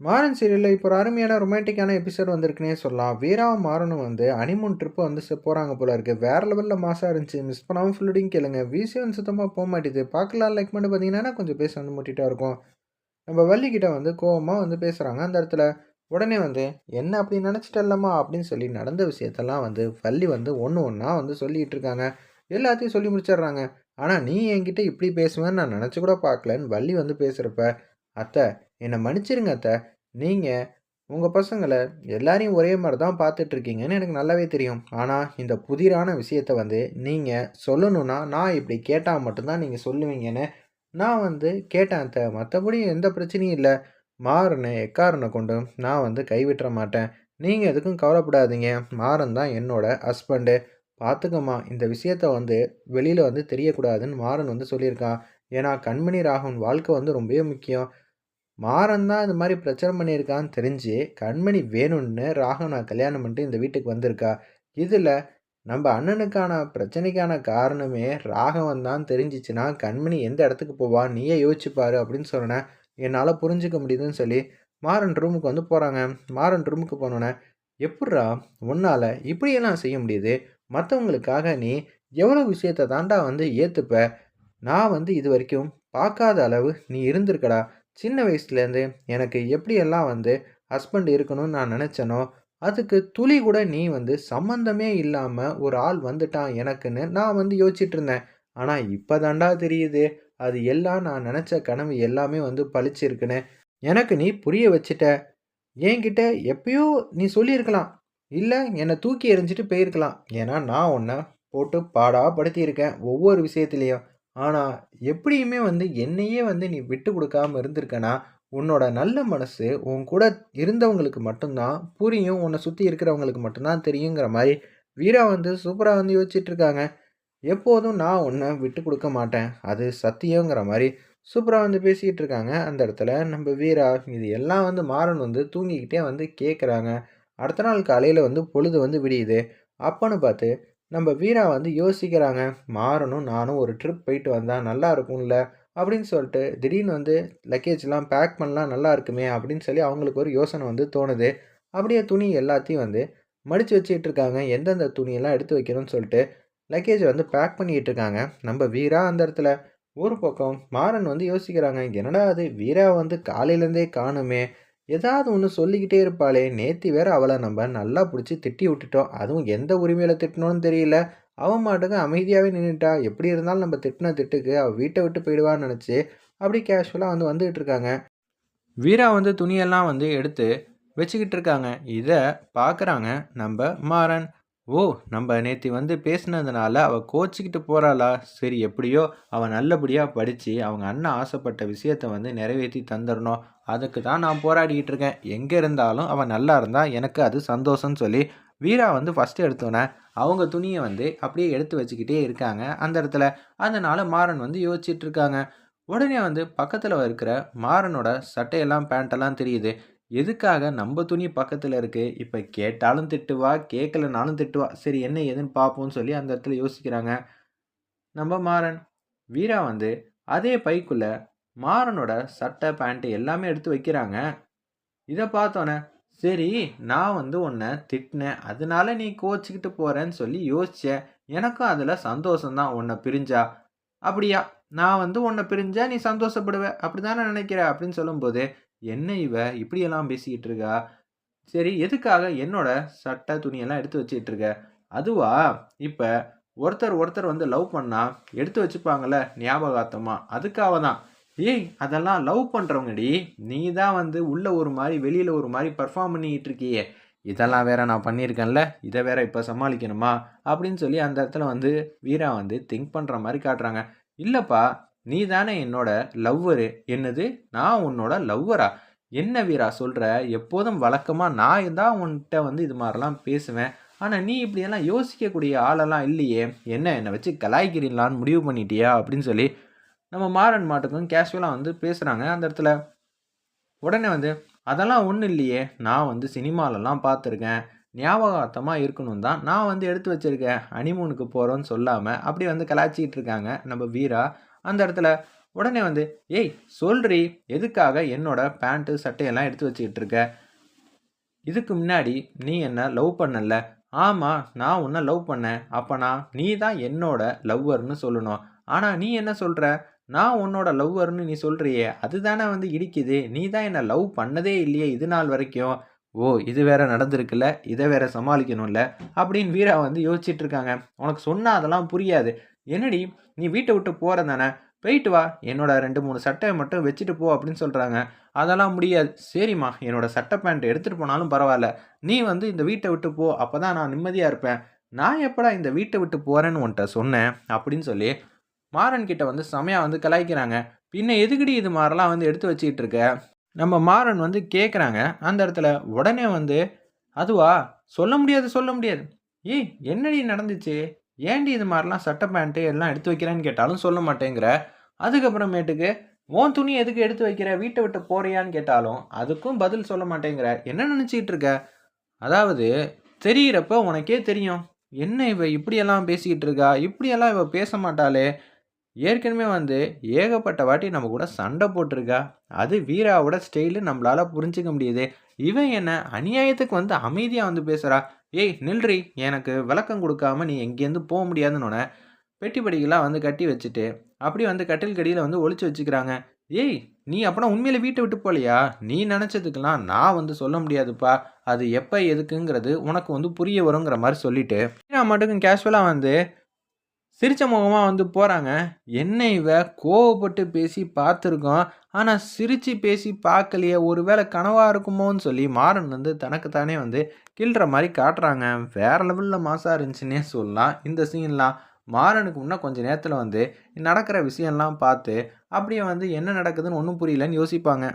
மாறன் சீரியலில் இப்போ ஒரு அருமையான ரொமான்டிக்கான எபிசோட் வந்திருக்குன்னே சொல்லலாம். வீராவும் மாறனும் வந்து அனிமூன் ட்ரிப்பு வந்து போகிறாங்க போல இருக்குது வேறு லெவலில் மாசாக இருந்துச்சு. மிஸ் பண்ணாமல் ஃபுல்லுடையும் கேளுங்க. விசிஎன் சுத்தமாக போக மாட்டேது. பார்க்கலாம். லைக் பண்ணி பார்த்தீங்கன்னா கொஞ்சம் பேச வந்து முட்டிட்டா இருக்கும். நம்ம வள்ளிக்கிட்ட வந்து கோவமாக வந்து பேசுகிறாங்க அந்த இடத்துல உடனே வந்து என்ன அப்படி நினச்சிட்டல்லம்மா? அப்படின்னு சொல்லி நடந்த விஷயத்தெல்லாம் வந்து வள்ளி வந்து ஒன்று ஒன்றா வந்து சொல்லிகிட்டு இருக்காங்க. எல்லாத்தையும் சொல்லி முடிச்சிடுறாங்க. ஆனால் நீ என்கிட்ட இப்படி பேசுவேன்னு நான் நினச்சி கூட பார்க்கலன்னு வள்ளி வந்து பேசுகிறப்ப அத்தை என்னை மன்னிச்சிருங்க அத்தை. நீங்கள் உங்கள் பசங்களை எல்லாரையும் ஒரே மாதிரி தான் பார்த்துட்ருக்கீங்கன்னு எனக்கு நல்லாவே தெரியும். ஆனால் இந்த புதிரான விஷயத்த வந்து நீங்கள் சொல்லணும்னா நான் இப்படி கேட்டால் மட்டும்தான் நீங்கள் சொல்லுவீங்கன்னு நான் வந்து கேட்டேன் அத்தை. மற்றபடி எந்த பிரச்சனையும் இல்லை. மாறனை எக்காரனை கொண்டும் நான் வந்து கைவிட்டுற மாட்டேன். நீங்கள் எதுக்கும் கவலைப்படாதீங்க. மாறன் தான் என்னோட ஹஸ்பண்டு பார்த்துக்கம்மா இந்த விஷயத்த வந்து வெளியில் வந்து தெரியக்கூடாதுன்னு மாறன் வந்து சொல்லியிருக்கான். ஏன்னா கண்மணி ராகவன் வாழ்க்கை வந்து ரொம்பவே முக்கியம். மாறன் தான் இந்த மாதிரி பிரச்சனை பண்ணியிருக்கான்னு தெரிஞ்சு கண்மணி வேணும்னு ராகவனை கல்யாணம் பண்ணிட்டு இந்த வீட்டுக்கு வந்திருக்கா. இதில் நம்ம அண்ணனுக்கான பிரச்சனைக்கான காரணமே ராகவன் தான் தெரிஞ்சிச்சுன்னா கண்மணி எந்த இடத்துக்கு போவா நீயே யோசிச்சுப்பாரு அப்படின்னு சொன்னேன் என்னால் புரிஞ்சுக்க முடியுதுன்னு சொல்லி மாறன் ரூமுக்கு வந்து போகிறாங்க மாறன் ரூமுக்கு போனோன்னே எப்பட்றா உன்னால் இப்படியெல்லாம் செய்ய முடியுது? மற்றவங்களுக்காக நீ எவ்வளோ விஷயத்தை தாண்டா வந்து ஏற்றுப்ப நான் வந்து இது வரைக்கும் பார்க்காத அளவு நீ இருந்திருக்கடா. சின்ன வயசுலேருந்து எனக்கு எப்படியெல்லாம் வந்து ஹஸ்பண்ட் இருக்கணும்னு நான் நினச்சேனோ அதுக்கு துளி கூட நீ வந்து சம்மந்தமே இல்லாமல் ஒரு ஆள் வந்துட்டான் எனக்குன்னு நான் வந்து யோசிச்சுட்டு இருந்தேன் ஆனால் இப்போ தாண்டா தெரியுது. அது எல்லாம் நான் நினச்ச கனவு எல்லாமே வந்து பளிச்சிருக்குன்னு. எனக்கு நீ புரிய வச்சுட்ட. என்கிட்ட எப்பயோ நீ சொல்லியிருக்கலாம். இல்லை என்னை தூக்கி எறிஞ்சிட்டு போயிருக்கலாம். ஏன்னா நான் உன்னை போட்டு பாடாக படுத்தியிருக்கேன் ஒவ்வொரு விஷயத்துலேயும். ஆனால் எப்படியுமே வந்து என்னையே வந்து நீ விட்டு கொடுக்காம இருந்திருக்கனா உன்னோட நல்ல மனசு உன் கூட இருந்தவங்களுக்கு மட்டும்தான் புரியும் உன்னை சுற்றி இருக்கிறவங்களுக்கு மட்டும்தான் தெரியுங்கிற மாதிரி வீரா வந்து சூப்பராக வந்து யோசிச்சுட்டு இருக்காங்க. எப்போதும் நான் உன்னை விட்டு கொடுக்க மாட்டேன். அது சத்தியங்கிற மாதிரி சூப்பராக வந்து பேசிக்கிட்டு இருக்காங்க. அந்த இடத்துல நம்ம வீரா இது எல்லாம் வந்து மாறன் வந்து தூங்கிக்கிட்டே வந்து கேட்குறாங்க அடுத்த நாள் காலையில் வந்து பொழுது வந்து விடியுது. அப்போன்னு பார்த்து நம்ம வீரா வந்து யோசிக்கிறாங்க மாறனும் நானும் ஒரு ட்ரிப் போயிட்டு வந்தால் நல்லா இருக்கும்ல? அப்படின்னு சொல்லிட்டு திடீர்னு வந்து லக்கேஜ்லாம் பேக் பண்ணலாம் நல்லா இருக்குமே அப்படின்னு சொல்லி அவங்களுக்கு ஒரு யோசனை வந்து தோணுது. அப்படியே துணி எல்லாத்தையும் வந்து மடித்து வச்சுட்டு இருக்காங்க. எந்தெந்த துணியெல்லாம் எடுத்து வைக்கணும்னு சொல்லிட்டு லக்கேஜ் வந்து பேக் பண்ணிட்டு இருக்காங்க. நம்ம வீரா அந்த இடத்துல. ஒரு பக்கம் மாறன் வந்து யோசிக்கிறாங்க என்னடா அது வீரா வந்து காலையிலேருந்தே காணுமே. ஏதாவது ஒன்று சொல்லிக்கிட்டே இருப்பாளே. நேத்தி வேற அவளை நம்ம நல்லா பிடிச்சி திட்டி விட்டுட்டோம். அதுவும் எந்த உரிமையில் திட்டணும்னு தெரியல. அவன் மாட்டுக்கு அமைதியாகவே நின்றுட்டா எப்படி இருந்தாலும் நம்ம திட்டின திட்டுக்கு அவள் வீட்டை விட்டு போயிடுவான்னு நினச்சி அப்படி கேஷுவலாக வந்து வந்துகிட்டு இருக்காங்க. வீரா வந்து துணியெல்லாம் வந்து எடுத்து வச்சுக்கிட்டு இருக்காங்க. இதை பார்க்குறாங்க நம்ம மாறன். ஓ நம்ம நேற்று வந்து பேசினதுனால அவள் கோச்சிக்கிட்டு போகிறாளா சரி எப்படியோ அவள் நல்லபடியாக படித்து அவங்க அண்ணன் ஆசைப்பட்ட விஷயத்தை வந்து நிறைவேற்றி தந்துடணும். அதுக்கு தான் நான் போராடிக்கிட்டு இருக்கேன். எங்கே இருந்தாலும் அவன் நல்லா இருந்தால் எனக்கு அது சந்தோஷம்னு சொல்லி வீரா வந்து ஃபஸ்ட்டு எடுத்தோன்னே அவங்க துணியை வந்து அப்படியே எடுத்து வச்சுக்கிட்டே இருக்காங்க அந்த இடத்துல. அதனால் மாறன் வந்து யோசிச்சுட்டு இருக்காங்க. உடனே வந்து பக்கத்தில் இருக்கிற மாறனோட சட்டையெல்லாம் பேண்ட்டெல்லாம் தெரியுது. எதுக்காக நம்ம துணி பக்கத்தில் இருக்குது இப்போ கேட்டாலும் திட்டுவா கேட்கலனாலும் திட்டுவா. சரி என்ன ஏதுன்னு பார்ப்போம்னு சொல்லி அந்த இடத்துல யோசிக்கிறாங்க. நம்ம மாறன். வீரா வந்து அதே பைக்குள்ளே மாறனோட சட்டை பேண்ட்டு எல்லாமே எடுத்து வைக்கிறாங்க. இதை பார்த்தோன்னே சரி நான் வந்து உன்னை திட்டினேன். அதனால நீ கோச்சிக்கிட்டு போகிறேன்னு சொல்லி யோசித்தேன் எனக்கும் அதில் சந்தோஷம்தான். உன்னை பிரிஞ்சா? அப்படியா நான் வந்து உன்னை பிரிஞ்சா நீ சந்தோஷப்படுவேன் அப்படி தானே நினைக்கிற? அப்படின்னு சொல்லும்போது என்ன இவ? இப்படியெல்லாம் பேசிக்கிட்டு இருக்கா சரி எதுக்காக என்னோட சட்டை துணியெல்லாம் எடுத்து வச்சிட்டு இருக்க அதுவா? இப்போ ஒருத்தர் ஒருத்தர் வந்து லவ் பண்ணால் எடுத்து வச்சுப்பாங்கல்ல ஞாபகார்த்தமாக அதுக்காக தான் ஏய் அதெல்லாம் லவ் பண்ணுறவங்கடி நீ தான் வந்து உள்ளே ஒரு மாதிரி வெளியில் ஒரு மாதிரி பர்ஃபார்ம் பண்ணிக்கிட்டு இருக்கியே இதெல்லாம் வேற நான் பண்ணியிருக்கேன்ல இதை வேற இப்போ சமாளிக்கணுமா? அப்படின்னு சொல்லி அந்த இடத்துல வந்து வீரா வந்து திங்க் பண்ணுற மாதிரி காட்டுறாங்க. இல்லைப்பா நீ தானே என்னோட லவ்வரு. என்னது? நான் உன்னோட லவ்வரா? என்ன வீரா சொல்கிற எப்போதும் வழக்கமாக நான் தான் உன்கிட்ட வந்து இது மாதிரிலாம் பேசுவேன். ஆனால் நீ இப்படியெல்லாம் யோசிக்கக்கூடிய ஆளெல்லாம் இல்லையே. என்ன என்னை வச்சு கலாய்க்கிறீங்களான்னு முடிவு பண்ணிட்டியா? அப்படின்னு சொல்லி நம்ம மாறன் மாட்டுக்கும் கேஷுவலாக வந்து பேசுகிறாங்க அந்த இடத்துல. உடனே வந்து அதெல்லாம் ஒன்றும் இல்லையே. நான் வந்து சினிமாலெல்லாம் பார்த்துருக்கேன். ஞாபகார்த்தமாக இருக்கணும் தான் நான் வந்து எடுத்து வச்சுருக்கேன். ஹனிமூனுக்கு போகிறோன்னு சொல்லாமல் அப்படி வந்து கலாய்ச்சிக்கிட்டு இருக்காங்க நம்ம வீரா. அந்த இடத்துல உடனே வந்து ஏய் சொல்றி எதுக்காக என்னோட பேண்ட்டு சட்டையெல்லாம் எடுத்து வச்சுக்கிட்டு இருக்க? இதுக்கு முன்னாடி நீ என்ன லவ் பண்ணல? ஆமாம் நான் உன்னை லவ் பண்ணேன். அப்போனா நீ தான் என்னோட லவ்வர்னு சொல்லணும். ஆனால் நீ என்ன சொல்கிற நான் உன்னோட லவ்வர்னு நீ சொல்கிறியே அதுதானே வந்து இடிக்குது. நீ தான் என்னை லவ் பண்ணதே இல்லையே இது நாள் வரைக்கும். ஓ இது வேற நடந்திருக்குல்ல? இதை வேற சமாளிக்கணும்ல? அப்படின்னு வீரா வந்து யோசிச்சுட்டு இருக்காங்க. உனக்கு சொன்னால் அதெல்லாம் புரியாது. என்னடி நீ வீட்டை விட்டு போகிற தானே? போயிட்டு வா. என்னோட ரெண்டு மூணு சட்டையை மட்டும் வச்சுட்டு போ அப்படின்னு சொல்கிறாங்க அதெல்லாம் முடியாது. சரிம்மா என்னோட சட்டை பேண்ட் எடுத்துகிட்டு போனாலும் பரவாயில்ல. நீ வந்து இந்த வீட்டை விட்டு போ. அப்போ தான் நான் நிம்மதியாக இருப்பேன். நான் எப்படா இந்த வீட்டை விட்டு போகிறேன்னு உன்ட்ட சொன்னேன் அப்படின்னு சொல்லி மாறன் கிட்ட வந்து செமையாக வந்து கலாய்க்கிறாங்க. பின்ன எதுக்குடி இது மாதிரிலாம் வந்து எடுத்து வச்சுக்கிட்டு இருக்க? நம்ம மாறன் வந்து கேட்குறாங்க அந்த இடத்துல உடனே வந்து அதுவா? சொல்ல முடியாது சொல்ல முடியாது. ஏய் என்னடி நடந்துச்சு? ஏன்டி இது மாதிரிலாம் சட்டை பேண்ட்டு எல்லாம் எடுத்து வைக்கிறேன்னு கேட்டாலும் சொல்ல மாட்டேங்கிற. அதுக்கப்புறமேட்டுக்கு ஓன் துணி எதுக்கு எடுத்து வைக்கிற? வீட்டை விட்டு போறியான்னு கேட்டாலும் அதுக்கும் பதில் சொல்ல மாட்டேங்கிற. என்ன நினச்சிக்கிட்டு இருக்க? அதாவது தெரிகிறப்ப உனக்கே தெரியும். என்ன இவ இப்படியெல்லாம் பேசிக்கிட்டு இருக்கா? இப்படியெல்லாம் இவ பேச மாட்டாளே. ஏற்கனவே வந்து ஏகப்பட்ட வாட்டி நம்ம கூட சண்டை போட்டிருக்கா. அது வீராவோட ஸ்டைலு நம்மளால புரிஞ்சிக்க முடியுது. இவன் என்ன அநியாயத்துக்கு வந்து அமைதியாக வந்து பேசுகிறா ஏய் நில்றி. எனக்கு விளக்கம் கொடுக்காம நீ எங்கேருந்து போக முடியாதுன்னு பெட்டி படிக்கெல்லாம் வந்து கட்டி வச்சுட்டு அப்படி வந்து கட்டில் கடியில் வந்து ஒழிச்சு வச்சுக்கிறாங்க. ஏய் நீ அப்பனா உண்மையில வீட்டை விட்டு போகலையா? நீ நினச்சதுக்கெல்லாம் நான் வந்து சொல்ல முடியாதுப்பா. அது எப்போ எதுக்குங்கிறது உனக்கு வந்து புரிய வருங்கிற மாதிரி சொல்லிட்டு. நான் மட்டுக்கும் கேஷுவலாக வந்து சிரிச்ச முகமாக வந்து போகிறாங்க என்ன இவ கோவப்பட்டு பேசி பார்த்துருக்கோம் ஆனால் சிரித்து பேசி பார்க்கலையே. ஒருவேளை கனவாக இருக்குமோன்னு சொல்லி மாறன் வந்து தனக்குத்தானே வந்து கிள்ற மாதிரி காட்டுறாங்க. வேற லெவலில் மாசாக இருந்துச்சுன்னே சொல்லலாம். இந்த சீன்லாம் மாறனுக்கு இன்னும் கொஞ்சம் நேரத்தில் வந்து நடக்கிற விஷயம்லாம் பார்த்து அப்படியே வந்து என்ன நடக்குதுன்னு ஒன்றும் புரியலன்னு யோசிப்பாங்க.